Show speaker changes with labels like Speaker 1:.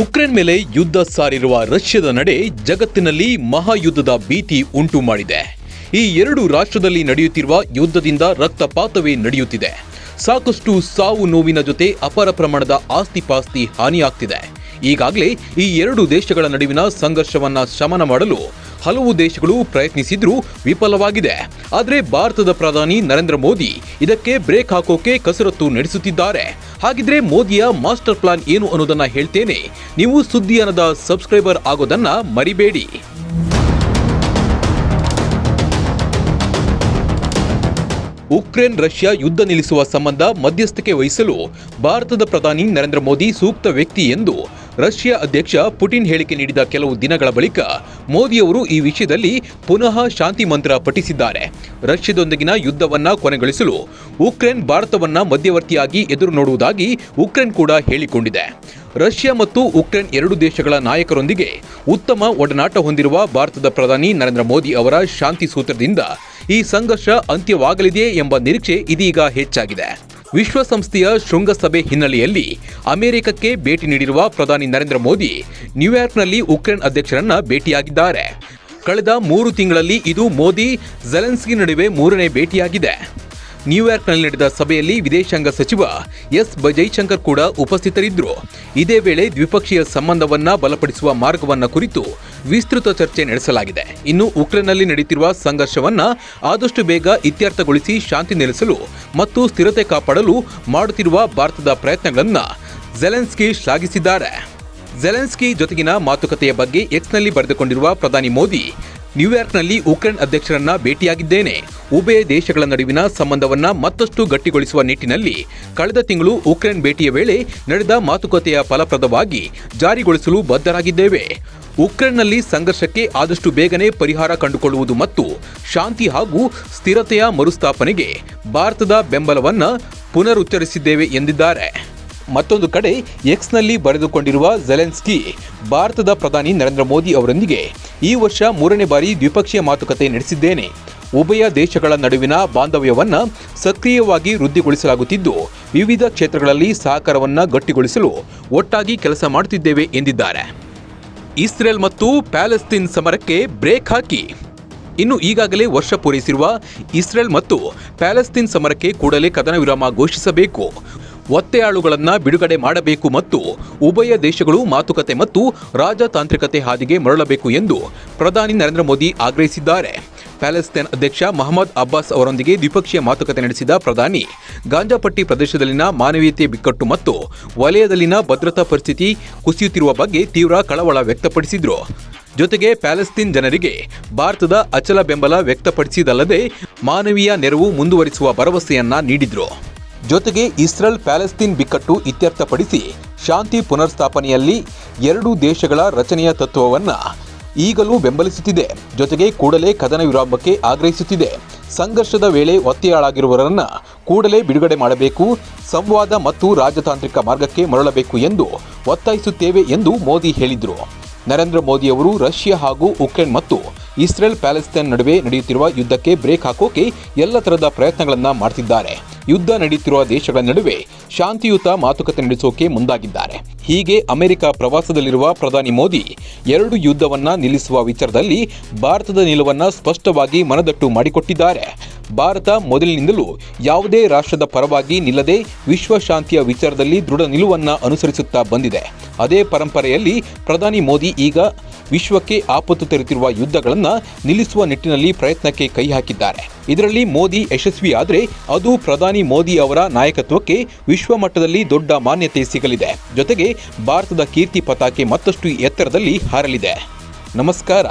Speaker 1: Ukraine ಮೇಲೆ ಯುದ್ಧ ಸಾರಿರುವ ರಷ್ಯಾದ ನಡೆ ಜಗತ್ತಿನಲ್ಲಿ ಮಹಾಯುದ್ಧದ ಭೀತಿ ಉಂಟು ಮಾಡಿದೆ. ಈ ಎರಡು ರಾಷ್ಟ್ರದಲ್ಲಿ ನಡೆಯುತ್ತಿರುವ ಯುದ್ಧದಿಂದ ರಕ್ತಪಾತವೇ ನಡೆಯುತ್ತಿದೆ. ಸಾಕಷ್ಟು ಸಾವು ನೋವಿನ ಜೊತೆ ಅಪಾರ ಪ್ರಮಾಣದ ಆಸ್ತಿ ಪಾಸ್ತಿ ಹಾನಿಯಾಗ್ತಿದೆ. ಈಗಾಗಲೇ ಈ ಎರಡು ದೇಶಗಳ ನಡುವಿನ ಸಂಘರ್ಷವನ್ನ ಶಮನ ಮಾಡಲು ಹಲವು ದೇಶಗಳು ಪ್ರಯತ್ನಿಸಿದ್ರೂ ವಿಫಲವಾಗಿದೆ. ಆದರೆ ಭಾರತದ ಪ್ರಧಾನಿ ನರೇಂದ್ರ ಮೋದಿ ಇದಕ್ಕೆ ಬ್ರೇಕ್ ಹಾಕೋಕೆ ಕಸರತ್ತು ನಡೆಸುತ್ತಿದ್ದಾರೆ. ಹಾಗಿದ್ರೆ ಮೋದಿಯ ಮಾಸ್ಟರ್ ಪ್ಲಾನ್ ಏನು ಅನ್ನೋದನ್ನ ಹೇಳ್ತೇನೆ. ನೀವು ಸುದ್ದಿ ಅನ್ನದ ಸಬ್ಸ್ಕ್ರೈಬರ್ ಆಗೋದನ್ನ ಮರಿಬೇಡಿ. ಉಕ್ರೇನ್ ರಷ್ಯಾ ಯುದ್ಧ ನಿಲ್ಲಿಸುವ ಸಂಬಂಧ ಮಧ್ಯಸ್ಥಿಕೆ ವಹಿಸಲು ಭಾರತದ ಪ್ರಧಾನಿ ನರೇಂದ್ರ ಮೋದಿ ಸೂಕ್ತ ವ್ಯಕ್ತಿ ಎಂದು ರಷ್ಯಾ ಅಧ್ಯಕ್ಷ ಪುಟಿನ್ ಹೇಳಿಕೆ ನೀಡಿದ ಕೆಲವು ದಿನಗಳ ಬಳಿಕ ಮೋದಿಯವರು ಈ ವಿಷಯದಲ್ಲಿ ಪುನಃ ಶಾಂತಿ ಮಂತ್ರ ಪಠಿಸಿದ್ದಾರೆ. ರಷ್ಯಾದೊಂದಿಗಿನ ಯುದ್ಧವನ್ನ ಕೊನೆಗೊಳಿಸಲು ಉಕ್ರೇನ್ ಭಾರತವನ್ನ ಮಧ್ಯವರ್ತಿಯಾಗಿ ಎದುರು ನೋಡುವುದಾಗಿ ಉಕ್ರೇನ್ ಕೂಡ ಹೇಳಿಕೊಂಡಿದೆ. ರಷ್ಯಾ ಮತ್ತು ಉಕ್ರೇನ್ ಎರಡು ದೇಶಗಳ ನಾಯಕರೊಂದಿಗೆ ಉತ್ತಮ ಒಡನಾಟ ಹೊಂದಿರುವ ಭಾರತದ ಪ್ರಧಾನಿ ನರೇಂದ್ರ ಮೋದಿ ಅವರ ಶಾಂತಿ ಸೂತ್ರದಿಂದ ಈ ಸಂಘರ್ಷ ಅಂತ್ಯವಾಗಲಿದೆಯೇ ಎಂಬ ನಿರೀಕ್ಷೆ ಇದೀಗ ಹೆಚ್ಚಾಗಿದೆ. ವಿಶ್ವಸಂಸ್ಥೆಯ ಶೃಂಗಸಭೆ ಹಿನ್ನೆಲೆಯಲ್ಲಿ ಅಮೆರಿಕಕ್ಕೆ ಭೇಟಿ ನೀಡಿರುವ ಪ್ರಧಾನಿ ನರೇಂದ್ರ ಮೋದಿ, ನ್ಯೂಯಾರ್ಕ್ನಲ್ಲಿ ಉಕ್ರೇನ್ ಅಧ್ಯಕ್ಷರನ್ನ ಭೇಟಿಯಾಗಿದ್ದಾರೆ. ಕಳೆದ ಮೂರು ತಿಂಗಳಲ್ಲಿ ಇದು ಮೋದಿ, ಜೆಲೆನ್ಸ್ಕಿ ನಡುವೆ ಮೂರನೇ ಭೇಟಿಯಾಗಿದೆ. ನ್ಯೂಯಾರ್ಕ್ನಲ್ಲಿ ನಡೆದ ಸಭೆಯಲ್ಲಿ ವಿದೇಶಾಂಗ ಸಚಿವ ಎಸ್ ಜೈಶಂಕರ್ ಕೂಡ ಉಪಸ್ಥಿತರಿದ್ದರು. ಇದೇ ವೇಳೆ ದ್ವಿಪಕ್ಷೀಯ ಸಂಬಂಧವನ್ನ ಬಲಪಡಿಸುವ ಮಾರ್ಗವನ್ನ ಕುರಿತು ವಿಸ್ತೃತ ಚರ್ಚೆ ನಡೆಸಲಾಗಿದೆ. ಇನ್ನು ಉಕ್ರೇನ್ನಲ್ಲಿ ನಡೆಯುತ್ತಿರುವ ಸಂಘರ್ಷವನ್ನ ಆದಷ್ಟು ಬೇಗ ಇತ್ಯರ್ಥಗೊಳಿಸಿ ಶಾಂತಿ ನೆಲೆಸಲು ಮತ್ತು ಸ್ಥಿರತೆ ಕಾಪಾಡಲು ಮಾಡುತ್ತಿರುವ ಭಾರತದ ಪ್ರಯತ್ನಗಳನ್ನ ಜೆಲೆನ್ಸ್ಕಿ ಶ್ಲಾಘಿಸಿದ್ದಾರೆ. ಜೆಲೆನ್ಸ್ಕಿ ಜೊತೆಗಿನ ಮಾತುಕತೆಯ ಬಗ್ಗೆ ಎಕ್ಸ್ನಲ್ಲಿ ಬರೆದುಕೊಂಡಿರುವ ಪ್ರಧಾನಿ ಮೋದಿ ನ್ಯೂಯಾರ್ಕ್ನಲ್ಲಿ ಉಕ್ರೇನ್ ಅಧ್ಯಕ್ಷರನ್ನ ಭೇಟಿಯಾಗಿದ್ದೇನೆ. ಉಭಯ ದೇಶಗಳ ನಡುವಿನ ಸಂಬಂಧವನ್ನ ಮತ್ತಷ್ಟು ಗಟ್ಟಿಗೊಳಿಸುವ ನಿಟ್ಟಿನಲ್ಲಿ ಕಳೆದ ತಿಂಗಳು ಉಕ್ರೇನ್ ಭೇಟಿಯ ವೇಳೆ ನಡೆದ ಮಾತುಕತೆಯ ಫಲಪ್ರದವಾಗಿ ಜಾರಿಗೊಳಿಸಲು ಬದ್ಧರಾಗಿದ್ದೇವೆ. ಉಕ್ರೇನ್ನಲ್ಲಿ ಸಂಘರ್ಷಕ್ಕೆ ಆದಷ್ಟು ಬೇಗನೆ ಪರಿಹಾರ ಕಂಡುಕೊಳ್ಳುವುದು ಮತ್ತು ಶಾಂತಿ ಹಾಗೂ ಸ್ಥಿರತೆಯ ಮರುಸ್ಥಾಪನೆಗೆ ಭಾರತದ ಬೆಂಬಲವನ್ನು ಪುನರುಚ್ಚರಿಸಿದ್ದೇವೆ ಎಂದಿದ್ದಾರೆ. ಮತ್ತೊಂದು ಕಡೆ ಎಕ್ಸ್ನಲ್ಲಿ ಬರೆದುಕೊಂಡಿರುವ ಜೆಲೆನ್ಸ್ಕಿ ಭಾರತದ ಪ್ರಧಾನಿ ನರೇಂದ್ರ ಮೋದಿ ಅವರೊಂದಿಗೆ ಈ ವರ್ಷ ಮೂರನೇ ಬಾರಿ ದ್ವಿಪಕ್ಷೀಯ ಮಾತುಕತೆ ನಡೆಸಿದ್ದೇನೆ. ಉಭಯ ದೇಶಗಳ ನಡುವಿನ ಬಾಂಧವ್ಯವನ್ನು ಸಕ್ರಿಯವಾಗಿ ವೃದ್ಧಿಗೊಳಿಸಲಾಗುತ್ತಿದ್ದು, ವಿವಿಧ ಕ್ಷೇತ್ರಗಳಲ್ಲಿ ಸಹಕಾರವನ್ನು ಗಟ್ಟಿಗೊಳಿಸಲು ಒಟ್ಟಾಗಿ ಕೆಲಸ ಮಾಡುತ್ತಿದ್ದೇವೆ ಎಂದಿದ್ದಾರೆ. ಇಸ್ರೇಲ್ ಮತ್ತು ಪ್ಯಾಲೆಸ್ತೀನ್ ಸಮರಕ್ಕೆ ಬ್ರೇಕ್ ಹಾಕಿ. ಇನ್ನು ಈಗಾಗಲೇ ವರ್ಷ ಪೂರೈಸಿರುವ ಇಸ್ರೇಲ್ ಮತ್ತು ಪ್ಯಾಲೆಸ್ತೀನ್ ಸಮರಕ್ಕೆ ಕೂಡಲೇ ಕದನ ವಿರಾಮ ಘೋಷಿಸಬೇಕು. ಒತ್ತೆಯಾಳುಗಳನ್ನು ಬಿಡುಗಡೆ ಮಾಡಬೇಕು ಮತ್ತು ಉಭಯ ದೇಶಗಳು ಮಾತುಕತೆ ಮತ್ತು ರಾಜತಾಂತ್ರಿಕತೆ ಹಾದಿಗೆ ಮರಳಬೇಕು ಎಂದು ಪ್ರಧಾನಿ ನರೇಂದ್ರ ಮೋದಿ ಆಗ್ರಹಿಸಿದ್ದಾರೆ. ಪ್ಯಾಲೆಸ್ತೇನ್ ಅಧ್ಯಕ್ಷ ಮಹಮ್ಮದ್ ಅಬ್ಬಾಸ್ ಅವರೊಂದಿಗೆ ದ್ವಿಪಕ್ಷೀಯ ಮಾತುಕತೆ ನಡೆಸಿದ ಪ್ರಧಾನಿ, ಗಾಂಜಾಪಟ್ಟಿ ಪ್ರದೇಶದಲ್ಲಿನ ಮಾನವೀಯತೆ ಬಿಕ್ಕಟ್ಟು ಮತ್ತು ವಲಯದಲ್ಲಿನ ಭದ್ರತಾ ಪರಿಸ್ಥಿತಿ ಕುಸಿಯುತ್ತಿರುವ ಬಗ್ಗೆ ತೀವ್ರ ಕಳವಳ ವ್ಯಕ್ತಪಡಿಸಿದರು. ಜೊತೆಗೆ ಪ್ಯಾಲೆಸ್ತೀನ್ ಜನರಿಗೆ ಭಾರತದ ಅಚಲ ಬೆಂಬಲ ವ್ಯಕ್ತಪಡಿಸಿದಲ್ಲದೆ ಮಾನವೀಯ ನೆರವು ಮುಂದುವರಿಸುವ ಭರವಸೆಯನ್ನ ನೀಡಿದ್ರು. ಜೊತೆಗೆ ಇಸ್ರೇಲ್ ಪ್ಯಾಲೆಸ್ತೀನ್ ಬಿಕ್ಕಟ್ಟು ಇತ್ಯರ್ಥಪಡಿಸಿ ಶಾಂತಿ ಪುನರ್ಸ್ಥಾಪನೆಯಲ್ಲಿ ಎರಡೂ ದೇಶಗಳ ರಚನೆಯ ತತ್ವವನ್ನು ಈಗಲೂ ಬೆಂಬಲಿಸುತ್ತಿದೆ. ಜೊತೆಗೆ ಕೂಡಲೇ ಕದನ ವಿರಾಮಕ್ಕೆ ಆಗ್ರಹಿಸುತ್ತಿದೆ. ಸಂಘರ್ಷದ ವೇಳೆ ಒತ್ತೆಯಾಳಾಗಿರುವವರನ್ನು ಕೂಡಲೇ ಬಿಡುಗಡೆ ಮಾಡಬೇಕು, ಸಂವಾದ ಮತ್ತು ರಾಜತಾಂತ್ರಿಕ ಮಾರ್ಗಕ್ಕೆ ಮರಳಬೇಕು ಎಂದು ಒತ್ತಾಯಿಸುತ್ತೇವೆ ಎಂದು ಮೋದಿ ಹೇಳಿದರು. ನರೇಂದ್ರ ಮೋದಿ ಅವರು ರಷ್ಯಾ ಹಾಗೂ ಉಕ್ರೇನ್ ಮತ್ತು ಇಸ್ರೇಲ್ ಪ್ಯಾಲೆಸ್ತೈನ್ ನಡುವೆ ನಡೆಯುತ್ತಿರುವ ಯುದ್ಧಕ್ಕೆ ಬ್ರೇಕ್ ಹಾಕೋಕೆ ಎಲ್ಲ ಥರದ ಪ್ರಯತ್ನಗಳನ್ನು ಮಾಡ್ತಿದ್ದಾರೆ. ಯುದ್ಧ ನಡೆಯುತ್ತಿರುವ ದೇಶಗಳ ನಡುವೆ ಶಾಂತಿಯುತ ಮಾತುಕತೆ ನಡೆಸೋಕೆ ಮುಂದಾಗಿದ್ದಾರೆ. ಹೀಗೆ ಅಮೆರಿಕ ಪ್ರವಾಸದಲ್ಲಿರುವ ಪ್ರಧಾನಿ ಮೋದಿ ಎರಡು ಯುದ್ಧವನ್ನ ನಿಲ್ಲಿಸುವ ವಿಚಾರದಲ್ಲಿ ಭಾರತದ ನಿಲುವನ್ನ ಸ್ಪಷ್ಟವಾಗಿ ಮನದಟ್ಟು ಮಾಡಿಕೊಟ್ಟಿದ್ದಾರೆ. ಭಾರತ ಮೊದಲಿನಿಂದಲೂ ಯಾವುದೇ ರಾಷ್ಟ್ರದ ಪರವಾಗಿ ನಿಲ್ಲದೆ ವಿಶ್ವ ಶಾಂತಿಯ ವಿಚಾರದಲ್ಲಿ ದೃಢ ನಿಲುವನ್ನ ಅನುಸರಿಸುತ್ತಾ ಬಂದಿದೆ. ಅದೇ ಪರಂಪರೆಯಲ್ಲಿ ಪ್ರಧಾನಿ ಮೋದಿ ಈಗ ವಿಶ್ವಕ್ಕೆ ಆಪತ್ತು ತರುತ್ತಿರುವ ಯುದ್ಧಗಳನ್ನು ನಿಲ್ಲಿಸುವ ನಿಟ್ಟಿನಲ್ಲಿ ಪ್ರಯತ್ನಕ್ಕೆ ಕೈ ಹಾಕಿದ್ದಾರೆ. ಇದರಲ್ಲಿ ಮೋದಿ ಯಶಸ್ವಿಯಾದರೆ ಅದು ಪ್ರಧಾನಿ ಮೋದಿ ಅವರ ನಾಯಕತ್ವಕ್ಕೆ ವಿಶ್ವ ಮಟ್ಟದಲ್ಲಿ ದೊಡ್ಡ ಮಾನ್ಯತೆ ಸಿಗಲಿದೆ. ಜೊತೆಗೆ ಭಾರತದ ಕೀರ್ತಿ ಪತಾಕೆ ಮತ್ತಷ್ಟು ಎತ್ತರದಲ್ಲಿ ಹಾರಲಿದೆ. ನಮಸ್ಕಾರ.